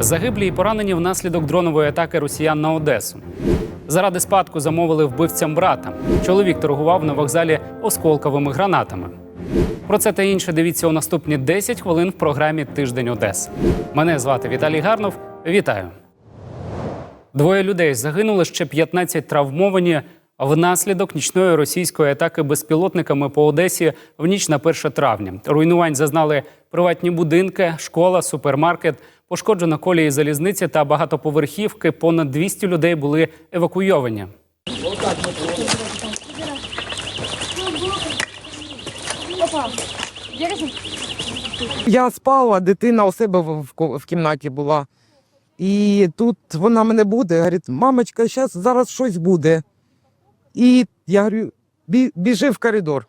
Загиблі і поранені внаслідок дронової атаки росіян на Одесу. Заради спадку замовили вбивцям брата. Чоловік торгував на вокзалі осколковими гранатами. Про це та інше дивіться у наступні 10 хвилин в програмі Тиждень Одеси. Мене звати Віталій Гарнов. Вітаю. Двоє людей загинули, ще 15 травмовані внаслідок нічної російської атаки безпілотниками по Одесі в ніч на 1 травня. Руйнувань зазнали приватні будинки, школа, супермаркет, пошкоджено колії залізниці та багатоповерхівки. Понад 200 людей були евакуйовані. Я спала, дитина у себе в, кімнаті була. І тут вона мене буде, говорить, мамочка, зараз щось буде. І я говорю, біжи в коридор.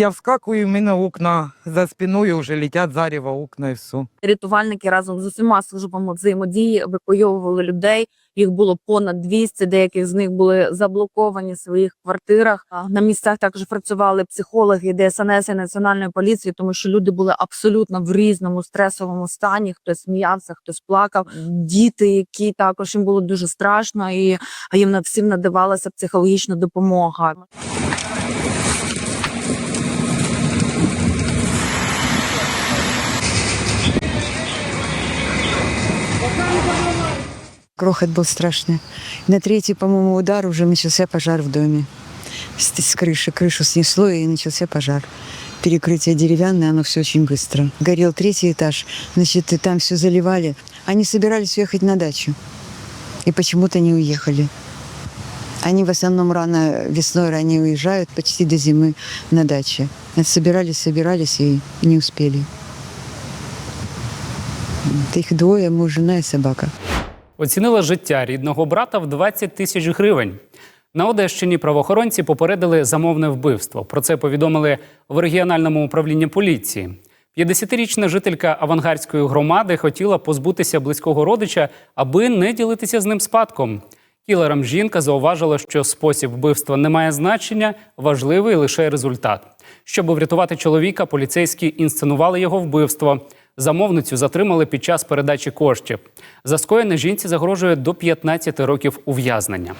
Я вскакую, в мене окна за спиною вже летять зарево окна і все. Рятувальники разом з усіма службами взаємодії евакуйовували людей. Їх було понад 200, деяких з них були заблоковані в своїх квартирах. На місцях також працювали психологи ДСНС і національної поліції, тому що люди були абсолютно в різному стресовому стані. Хтось сміявся, хтось плакав. Діти, які також їм було дуже страшно, і їм на всім надавалася психологічна допомога. Грохот был страшный. На третий, по-моему, удар уже начался пожар в доме. С, с крыши. Крышу снесло, и начался пожар. Перекрытие деревянное, оно все очень быстро. Горел третий этаж, значит, и там все заливали. Они собирались уехать на дачу. И почему-то не уехали. Они в основном рано весной ранее уезжают, почти до зимы на даче. Собирались, собирались и не успели. Вот Их двое, муж, жена и собака. Оцінила життя рідного брата в 20 тисяч гривень. На Одещині правоохоронці попередили замовне вбивство. Про це повідомили в регіональному управлінні поліції. 50-річна жителька авангардської громади хотіла позбутися близького родича, аби не ділитися з ним спадком. Кілерам жінка зауважила, що спосіб вбивства не має значення, важливий лише результат. Щоб врятувати чоловіка, поліцейські інсценували його вбивство. Замовницю затримали під час передачі коштів. За скоєне жінці загрожує до 15 років ув'язнення.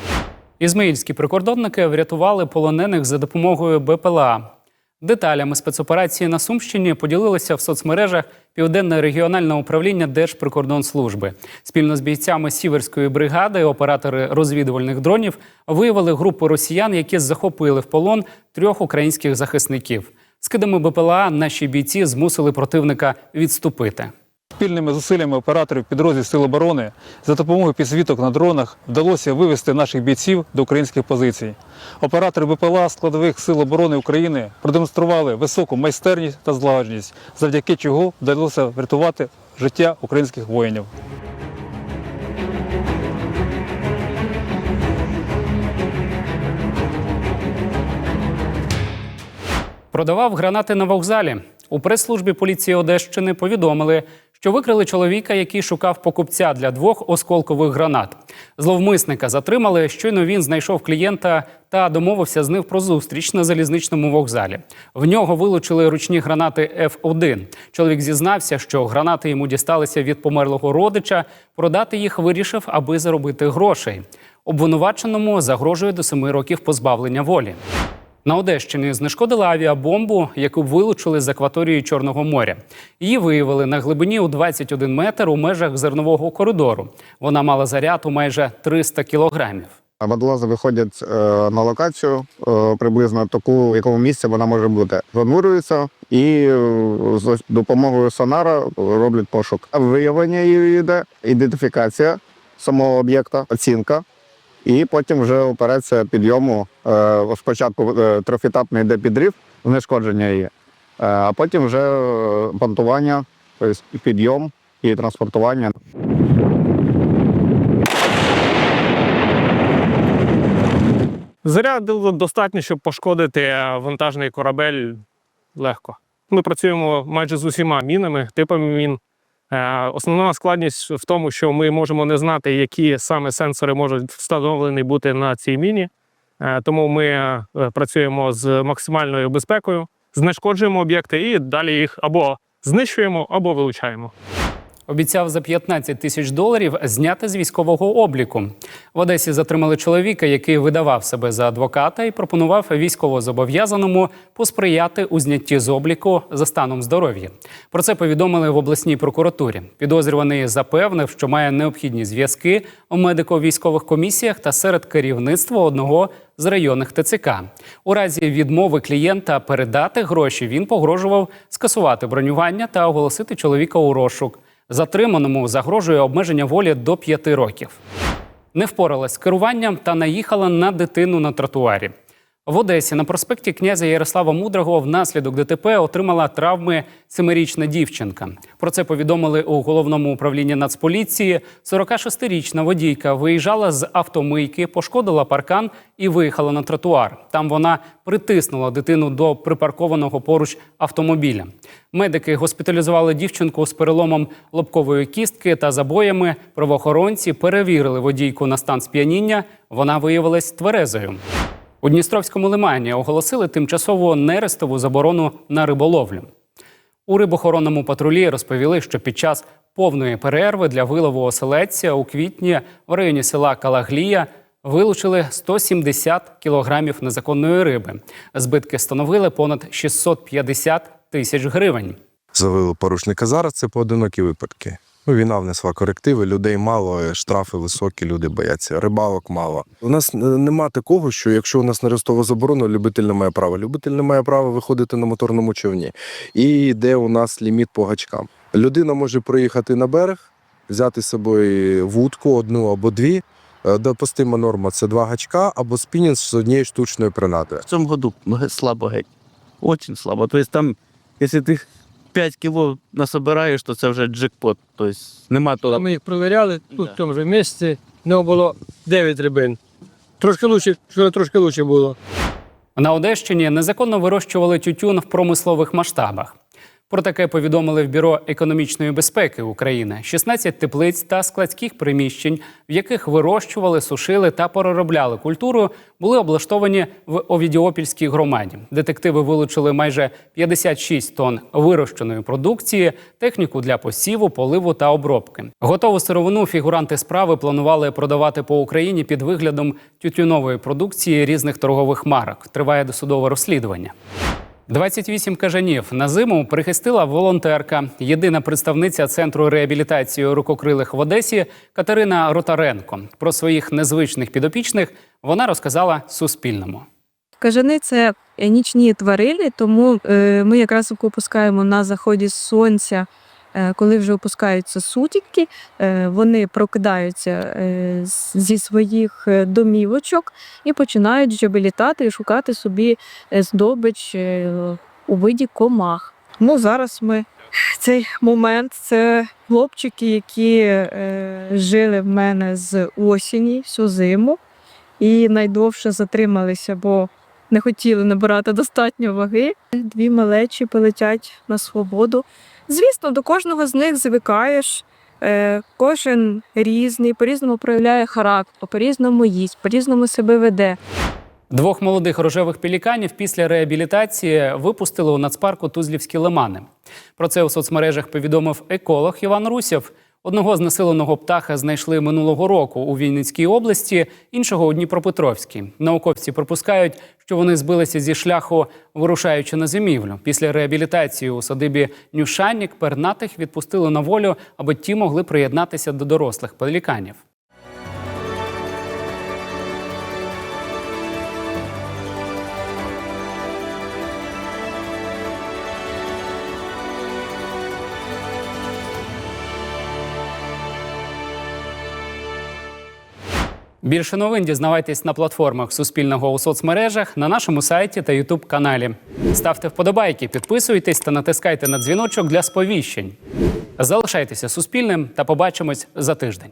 Ізмаїльські прикордонники врятували полонених за допомогою БПЛА. Деталями спецоперації на Сумщині поділилися в соцмережах Південне регіональне управління Держприкордонслужби. Спільно з бійцями Сіверської бригади оператори розвідувальних дронів виявили групу росіян, які захопили в полон трьох українських захисників. Скидами БПЛА наші бійці змусили противника відступити. Спільними зусиллями операторів підрозділів Сил оборони за допомогою підсвіток на дронах вдалося вивести наших бійців до українських позицій. Оператори БПЛА складових сил оборони України продемонстрували високу майстерність та злагодженість, завдяки чого вдалося врятувати життя українських воїнів. Продавав гранати на вокзалі. У прес-службі поліції Одещини повідомили, що викрили чоловіка, який шукав покупця для двох осколкових гранат. Зловмисника затримали. Щойно він знайшов клієнта та домовився з ним про зустріч на залізничному вокзалі. В нього вилучили ручні гранати F1. Чоловік зізнався, що гранати йому дісталися від померлого родича. Продати їх вирішив, аби заробити грошей. Обвинуваченому загрожує до семи років позбавлення волі. На Одещині знешкодили авіабомбу, яку вилучили з акваторії Чорного моря. Її виявили на глибині у 21 метр у межах зернового коридору. Вона мала заряд у майже 300 кілограмів. Водолази виходять е, на локацію е, приблизно таку, в якому місці вона може бути. Занурюються і е, з допомогою сонара роблять пошук. Виявлення її йде, ідентифікація самого об'єкта, оцінка, і потім вже операція підйому. Е, Спочатку е, трьохетапний йде підрив, знешкодження її, е, а потім вже понтування, тобто підйом і транспортування. Заряду достатньо, щоб пошкодити вантажний корабель легко. Ми працюємо майже з усіма мінами, типами мін. Е, Основна складність в тому, що ми можемо не знати, які саме сенсори можуть встановлені бути на цій міні. Е, Тому ми е, працюємо з максимальною безпекою, знешкоджуємо об'єкти і далі їх або знищуємо, або вилучаємо. Обіцяв за 15 тисяч доларів зняти з військового обліку. В Одесі затримали чоловіка, який видавав себе за адвоката і пропонував військовозобов'язаному посприяти у знятті з обліку за станом здоров'я. Про це повідомили в обласній прокуратурі. Підозрюваний запевнив, що має необхідні зв'язки у медико-військових комісіях та серед керівництва одного з районних ТЦК. У разі відмови клієнта передати гроші він погрожував скасувати бронювання та оголосити чоловіка у розшук. Затриманому загрожує обмеження волі до 5 років. Не впоралась з керуванням та наїхала на дитину на тротуарі. В Одесі на проспекті князя Ярослава Мудрого внаслідок ДТП отримала травми семирічна дівчинка. Про це повідомили у головному управлінні Нацполіції. 46-річна водійка виїжджала з автомийки, пошкодила паркан і виїхала на тротуар. Там вона притиснула дитину до припаркованого поруч автомобіля. Медики госпіталізували дівчинку з переломом лобкової кістки та забоями. Правоохоронці перевірили водійку на стан сп'яніння. Вона виявилась тверезою. У Дністровському лимані оголосили тимчасову нерестову заборону на риболовлю. У рибохоронному патрулі розповіли, що під час повної перерви для вилову оселедця у квітні в районі села Калаглія вилучили 170 кілограмів незаконної риби. Збитки становили понад 650 тисяч гривень. завели порушника. Зараз це поодинокі випадки. Ну, війна внесла корективи, людей мало, е, штрафи високі, люди бояться, рибалок мало. У нас е, нема такого, що якщо у нас нерестова заборона, любитель не має права. Любитель не має права виходити на моторному човні. І йде у нас ліміт по гачкам. Людина може проїхати на берег, взяти з собою вудку одну або дві. Е, Допустима норма це два гачка або спінінг з однією штучною принадою. В цьому году слабо геть. Очень слабо. Тобто там, якщо ти 5 кіло насобираєш, то це вже джекпот. Тобто нема того. Ми їх провіряли тут, в тому ж місці. Не було 9 рибин. Трошки лучше, вчора трошки лучше було. На Одещині незаконно вирощували тютюн в промислових масштабах. Про таке повідомили в Бюро економічної безпеки України. 16 теплиць та складських приміщень, в яких вирощували, сушили та переробляли культуру, були облаштовані в Овідіопільській громаді. Детективи вилучили майже 56 тонн вирощеної продукції, техніку для посіву, поливу та обробки. Готову сировину фігуранти справи планували продавати по Україні під виглядом тютюнової продукції різних торгових марок. Триває досудове розслідування. 28 кажанів на зиму прихистила волонтерка, єдина представниця центру реабілітації рукокрилих в Одесі Катерина Ротаренко. Про своїх незвичних підопічних вона розказала Суспільному. Кажани це нічні тварини, тому е, ми якраз опускаємо на заході сонця. Е, Коли вже опускаються сутінки, е, вони прокидаються е, зі своїх домівочок і починають вже і шукати собі здобич у виді комах. Ну, зараз ми цей момент це хлопчики, які жили в мене з осені всю зиму і найдовше затрималися, бо не хотіли набирати достатньо ваги. Дві малечі полетять на свободу. Звісно, до кожного з них звикаєш. Е, Кожен різний, по-різному проявляє характер, по-різному їсть, по-різному себе веде. Двох молодих рожевих пеліканів після реабілітації випустили у нацпарку Тузлівські лимани. Про це у соцмережах повідомив еколог Іван Русєв. Одного знесиленого птаха знайшли минулого року у Вінницькій області, іншого у Дніпропетровській. Науковці припускають, що вони збилися зі шляху, вирушаючи на зимівлю. Після реабілітації у садибі Нюшанік пернатих відпустили на волю, аби ті могли приєднатися до дорослих пеліканів. Більше новин дізнавайтесь на платформах Суспільного у соцмережах, на нашому сайті та Ютуб каналі. Ставте вподобайки, підписуйтесь та натискайте на дзвіночок для сповіщень. Залишайтеся суспільним та побачимось за тиждень.